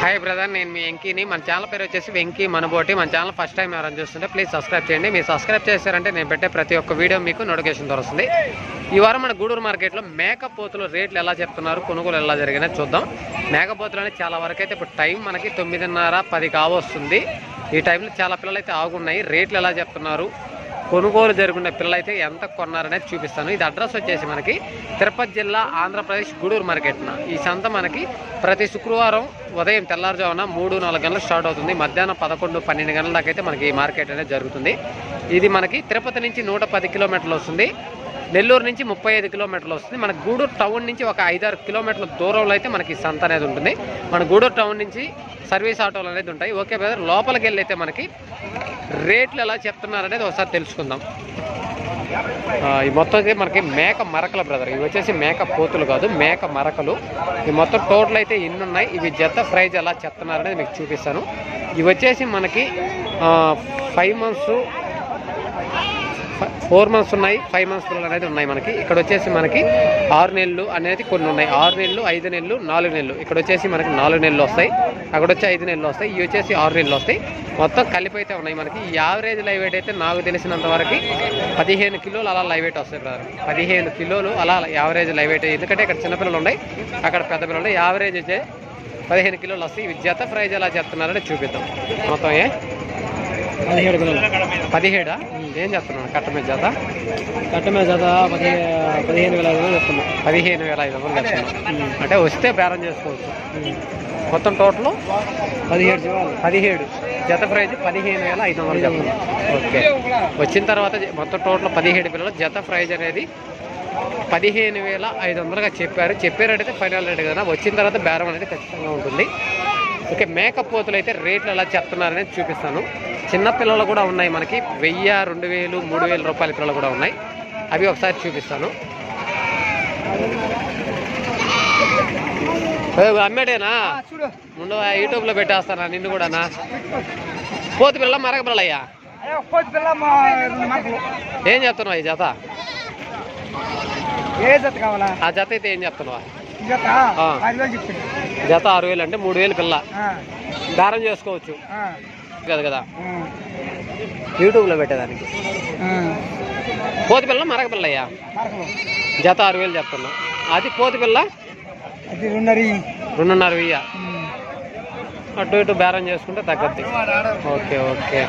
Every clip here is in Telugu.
హాయ్ బ్రదర్ నేను మీ వెంకీని. మన ఛానల్ పేరు వచ్చేసి వెంకీ మనబోటి. మన ఛానల్ ఫస్ట్ టైం ఎవరైనా చూస్తుంటే ప్లీజ్ సబ్స్క్రైబ్ చేయండి. మీరు సబ్స్క్రైబ్ చేశారంటే నేను పెట్టే ప్రతి ఒక్క వీడియో మీకు నోటిఫికేషన్ దొరుకుతుంది. ఈ వారం మన గూడూరు మార్కెట్లో మేకపోతులు రేట్లు ఎలా చెప్తున్నారు కొనుగోలు ఎలా జరిగినా చూద్దాం. మేకపోతులు అనేది చాలా వరకు అయితే ఇప్పుడు టైం మనకి తొమ్మిదిన్నర పది కావస్తుంది. ఈ టైంలో చాలా పిల్లలు అయితే ఆగున్నాయి. రేట్లు ఎలా చెప్తున్నారు కొనుగోలు జరుగుతున్న పిల్లలైతే ఎంత కొన్నారనేది చూపిస్తాను. ఇది అడ్రస్ వచ్చేసి మనకి తిరుపతి జిల్లా ఆంధ్రప్రదేశ్ గూడూరు మార్కెట్న ఈ సంత మనకి ప్రతి శుక్రవారం ఉదయం తెల్లారుజామున మూడు నాలుగు గంటలకు స్టార్ట్ అవుతుంది. మధ్యాహ్నం పదకొండు పన్నెండు గంటల దాకా అయితే మనకి ఈ మార్కెట్ అనేది జరుగుతుంది. ఇది మనకి తిరుపతి నుంచి నూట పది కిలోమీటర్లు వస్తుంది. నెల్లూరు నుంచి ముప్పై ఐదు కిలోమీటర్లు వస్తుంది. మన గూడూరు టౌన్ నుంచి ఒక ఐదారు కిలోమీటర్ల దూరంలో అయితే మనకి సంత అనేది ఉంటుంది. మన గూడూరు టౌన్ నుంచి సర్వీస్ ఆటోలు అనేది ఉంటాయి. ఓకే బ్రదర్ లోపలికి వెళ్ళి అయితే మనకి రేట్లు ఎలా చెప్తున్నారు అనేది ఒకసారి తెలుసుకుందాం. ఈ మొత్తం అయితే మనకి మేక మరకల బ్రదర్. ఇవి వచ్చేసి మేక పోతులు కాదు మేక మరకలు. ఈ మొత్తం టోటల్ అయితే ఇన్ని ఉన్నాయి? ఇవి జత ప్రైజ్ ఎలా చెప్తున్నారు అనేది మీకు చూపిస్తాను. ఇవి వచ్చేసి మనకి ఫైవ్ మంత్స్ ఫోర్ మంత్స్ ఉన్నాయి ఫైవ్ మంత్స్ పిల్లలు అనేది ఉన్నాయి మనకి. ఇక్కడ వచ్చేసి మనకి ఆరు నెలలు అనేది కొన్ని ఉన్నాయి. ఆరు నెలలు ఐదు నెలలు నాలుగు నెలలు. ఇక్కడ వచ్చేసి మనకి నాలుగు నెలలు వస్తాయి. అక్కడ వచ్చి ఐదు నెలలు వస్తాయి. ఇవి వచ్చేసి ఆరు నెలలు వస్తాయి. మొత్తం కలిపి అయితే ఉన్నాయి మనకి. ఈ యావరేజ్ లైవ్ వెయిట్ అయితే నాకు తెలిసినంత వరకు పదిహేను కిలోలు అలా లైవ్ వెయిట్ వస్తాయి బ్రదర్. పదిహేను కిలోలు అలా యావరేజ్ లైవ్ వెయిట్. ఎందుకంటే ఇక్కడ చిన్నపిల్లలు ఉన్నాయి అక్కడ పెద్ద పిల్లలు ఉన్నాయి. యావరేజ్ అయితే పదిహేను కిలోలు వస్తాయి. ఇవి జత ప్రైజ్ ఎలా చెప్తున్నారని చూపిద్దాం. మొత్తం ఏ? పదిహేడు పిల్లలు పదిహేడా? ఏం చెప్తున్నాను కట్ట మీద జత? కట్ట మీద జత పది పదిహేను వేల ఐదు వందలు చెప్తున్నాం పదిహేను వేల ఐదు వందలు చెప్తున్నాను అంటే వస్తే బేరం చేసుకోవచ్చు. మొత్తం టోటల్? పదిహేడు జీవాలు. పదిహేడు. జత ప్రైజ్ పదిహేను వేల ఐదు వందలు చెప్తున్నాను ఓకే. వచ్చిన తర్వాత మొత్తం టోటల్ పదిహేడు పిల్లలు. జత ప్రైజ్ అనేది పదిహేను వేల ఐదు వందలుగా చెప్పారు. చెప్పే రేట్ అయితే ఫైనల్ రేట్ కదా. వచ్చిన తర్వాత బేరం అనేది ఖచ్చితంగా ఉంటుంది. ఓకే మేకప్ పోతులు అయితే రేట్లు ఎలా చెప్తున్నారనేది చూపిస్తాను. చిన్న పిల్లలు కూడా ఉన్నాయి మనకి. వెయ్యి రెండు వేలు మూడు వేల రూపాయల పిల్లలు కూడా ఉన్నాయి. అవి ఒకసారి చూపిస్తాను. అమ్మేడేనా? ముందు యూట్యూబ్లో పెట్టేస్తానా నిన్ను కూడానా? పోతు పిల్ల మరక పిల్లయ్యా ఏం చెప్తున్నావు ఈ జత? ఏ జత కావాలా? ఆ జత అయితే ఏం చెప్తున్నావా? జత ఆరు వేలు అంటే మూడు వేలు పిల్ల బేరం చేసుకోవచ్చు. కదా కదా. యూట్యూబ్లో పెట్టేదానికి. పోతు పిల్ల మరక పిల్లయ్యా జత ఆరు వేలు చెప్తున్నా. అది పోతు పిల్ల? రెండున్నర వెయ్యి అటు ఇటు బేరం చేసుకుంటే తగ్గద్ది. Okay okay.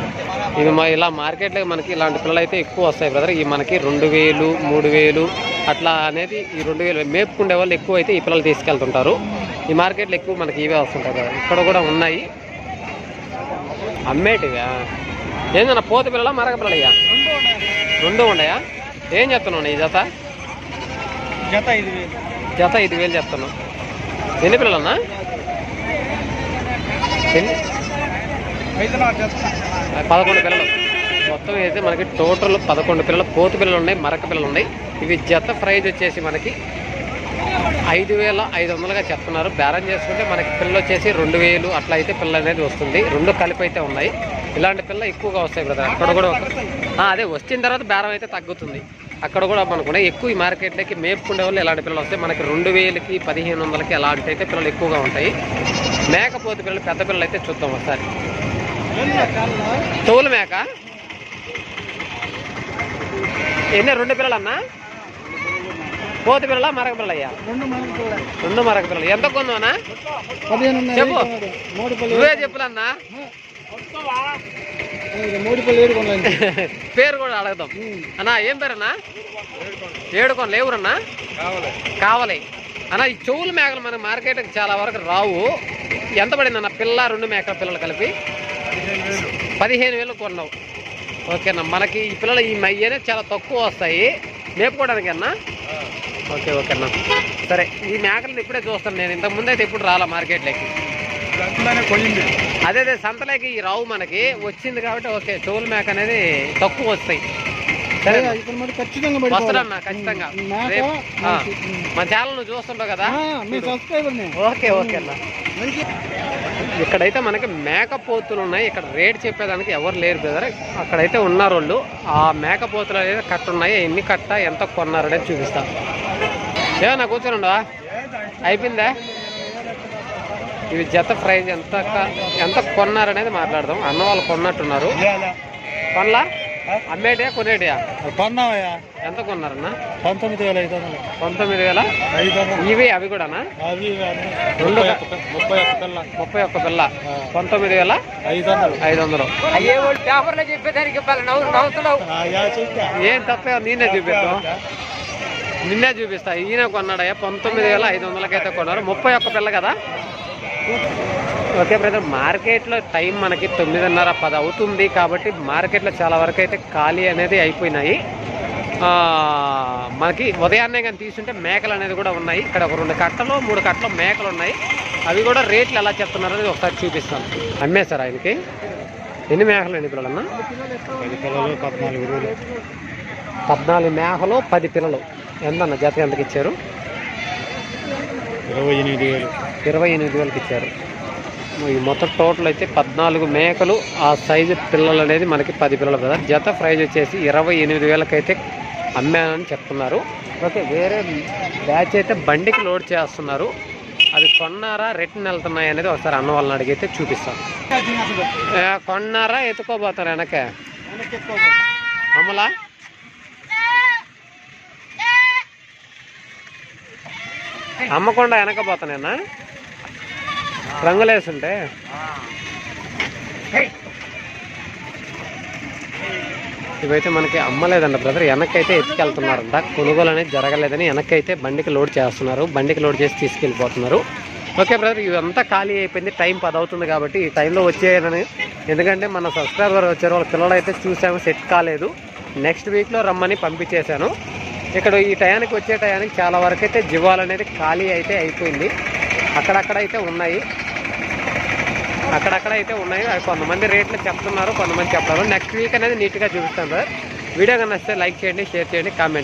ఇవి మా ఇలా మార్కెట్లో మనకి ఇలాంటి పిల్లలు అయితే ఎక్కువ వస్తాయి బ్రదర్. ఈ మనకి రెండు వేలు మూడు వేలు అట్లా అనేది ఈ రెండు వేలు మేపుకుండే వాళ్ళు ఎక్కువ అయితే ఈ పిల్లలు తీసుకెళ్తుంటారు. ఈ మార్కెట్లో ఎక్కువ మనకి ఇవే వస్తుంటాయి కదా ఇక్కడ కూడా ఉన్నాయి. అమ్మేటివా? ఏందన్నా పోత పిల్లల మరక పిల్లలయ్యా? రెండు ఉండయా ఏం చెప్తున్నావు ఈ జత? జత ఐదు వేలు. జత ఐదు వేలు చెప్తున్నావు. ఎన్ని పిల్లలన్నా? పదకొండు పిల్లలు. మొత్తం అయితే మనకి టోటల్ పదకొండు పిల్లలు పోతు పిల్లలు ఉన్నాయి మరక పిల్లలు ఉన్నాయి. ఇవి జత ప్రైజ్ వచ్చేసి మనకి ఐదు వేల ఐదు వందలుగా చెప్తున్నారు. బేరం చేసుకుంటే మనకి పిల్లలు వచ్చేసి రెండు వేలు అట్లా అయితే పిల్ల అనేది వస్తుంది. రెండు కలిపి అయితే ఉన్నాయి. ఇలాంటి పిల్ల ఎక్కువగా వస్తాయి బ్రదర్. అక్కడ కూడా అదే వచ్చిన తర్వాత బేరం అయితే తగ్గుతుంది. అక్కడ కూడా మనకు ఎక్కువ ఈ మార్కెట్లోకి మేపుకునే వాళ్ళు ఇలాంటి పిల్లలు వస్తాయి మనకి రెండు వేలకి పదిహేను వందలకి అలాంటి అయితే పిల్లలు ఎక్కువగా ఉంటాయి. మేకపోతే పిల్లలు పెద్ద పిల్లలు అయితే చూద్దాం ఒకసారి. తోలు మేక? ఎన్ని రెండు పిల్లలన్నా? పోతు పిల్లల మరక పిల్ల రెండు మరక పిల్లలు. ఎంత కొందామన్నా పదిహేను చెప్పు. నువ్వే చెప్పులన్నా? పేరు కూడా అడుగుదాం. అన్నా ఏం పేరన్నా? ఏడుకోని లేవురన్నా కావాలి. కావాలి. అన్న ఈ చెవులు మేకలు మన మార్కెట్కి చాలా వరకు రావు. ఎంత పడింది అన్న పిల్ల రెండు మేకల పిల్లలు కలిపి? పదిహేను వేలు కొన్నావు. ఓకేనా? మనకి ఈ పిల్లలు ఈ మయ్యనే చాలా తక్కువ వస్తాయి. మేపుకోవడానికి అన్నా ఓకే ఓకే అన్న సరే ఈ మేకలను ఇప్పుడే చూస్తాను నేను. ఇంతకు ముందు అయితే ఇప్పుడు రాలా మార్కెట్లోకి? అదే అదే సంతలోకి ఈ రావు మనకి. వచ్చింది కాబట్టి ఓకే చెవుల మేక అనేది తక్కువ వస్తాయి. వస్తాడన్నా ఖచ్చితంగా రేపు మన ఛానల్ నువ్వు చూస్తుంటావు కదా? మీ సబ్స్క్రైబర్ ఓకే ఓకే అన్న ఇక్కడైతే మనకి మేకపోతులు ఉన్నాయి. ఇక్కడ రేట్ చెప్పేదానికి ఎవరు లేరు బ్రదర్. అక్కడైతే ఉన్నారు వాళ్ళు ఆ మేకపోతులు అనేది కట్ట ఉన్నాయి. ఎన్ని కట్ట ఎంత కొన్నారు అనేది చూపిస్తా. ఏమన్నా కూర్చొని ఉండవా అయిపోయిందా? ఇవి జత ప్రైజ్ ఎంత ఎంత కొన్నారనేది మాట్లాడదాం. అన్న వాళ్ళు కొన్నట్టున్నారు. కొనలా? అమ్మేటియా కొనేటియా కొన్నావయ్యా ఎంత కొన్నారన్న? పంతొమ్మిది వేల ఐదు వందలు. పంతొమ్మిది వేల ఐదు వందలు. ఇవి అవి కూడానా? అవి రెండు ముప్పై ఒక్క పిల్ల. ముప్పై ఒక్క పిల్ల. పంతొమ్మిది వేల ఐదు వందలు. ఐదు వందలు. అయ్యే వాళ్ళు పేపర్లో చెప్పేదానికి నవ్వుతున్నావు. ఏం తప్పే నేనే చూపిస్తాం నిన్నే చూపిస్తా. ఈయన కొన్నాడయ్యా పంతొమ్మిది వేల ఐదు వందలకైతే కొన్నారు. ముప్పై ఒక్క పిల్ల కదా? ఓకే బ్రదర్ మార్కెట్లో టైం మనకి తొమ్మిదిన్నర పది అవుతుంది కాబట్టి మార్కెట్లో చాలా వరకు అయితే ఖాళీ అనేది అయిపోయినాయి. మనకి ఉదయాన్నే కానీ తీసుంటే మేకలు అనేది కూడా ఉన్నాయి. ఇక్కడ ఒక రెండు కట్టలు మూడు కట్టలు మేకలు ఉన్నాయి. అవి కూడా రేట్లు ఎలా చెప్తున్నారు అనేది ఒకసారి చూపిస్తాను అమ్మేశారు ఆయనకి? ఎన్ని మేకలు ఎన్ని పిల్లలన్నా పది పిల్లలు పద్నాలుగు మేకలు పది పిల్లలు. ఎంత అన్న జత ఎంతకి ఇచ్చారు? ఇరవై ఎనిమిది వేలు. ఇరవై ఎనిమిది వేలకి ఇచ్చారు. ఈ మొత్తం టోటల్ అయితే పద్నాలుగు మేకలు ఆ సైజు పిల్లలు అనేది మనకి పది పిల్లలు కదా. జత ప్రైజ్ వచ్చేసి ఇరవై ఎనిమిది వేలకైతే అమ్మానని చెప్తున్నారు. ఓకే వేరే బ్యాచ్ అయితే బండికి లోడ్ చేస్తున్నారు. అది కొన్నారా రిటర్న్ వెళ్తున్నాయి అనేది ఒకసారి అన్న వాళ్ళని అడిగితే చూపిస్తాను కొన్నారా ఎత్తుకోబోతారు వెనక? అమలా? అమ్మకుండా వెనకపోతానేనా రంగులేసుంటే? ఇవైతే మనకి అమ్మలేదంట బ్రదర్. వెనకైతే ఎత్తుకెళ్తున్నారంట కొనుగోలు అనేది జరగలేదని వెనకైతే బండికి లోడ్ చేస్తున్నారు. బండికి లోడ్ చేసి తీసుకెళ్ళిపోతున్నారు. ఓకే బ్రదర్ ఇదంతా ఖాళీ అయిపోయింది. టైం పది అవుతుంది కాబట్టి ఈ టైంలో వచ్చేయని ఎందుకంటే మన సబ్స్క్రైబర్ వచ్చారు. వాళ్ళ పిల్లలు అయితే చూసాము. సెట్ కాలేదు. నెక్స్ట్ వీక్లో రమ్మని పంపించేశాను. ఇక్కడ ఈ టయానికి వచ్చే టయానికి చాలా వరకు అయితే జీవాలు అనేది ఖాళీ అయితే అయిపోయింది. అక్కడక్కడ అయితే ఉన్నాయి. అక్కడక్కడ అయితే ఉన్నాయి. అవి కొంతమంది రేట్లు చెప్తున్నారు కొంతమంది చెప్పారు నెక్స్ట్ వీక్ అనేది నీట్గా చూపిస్తాను సార్ వీడియో కన్నా నచ్చితే లైక్ చేయండి షేర్ చేయండి కామెంట్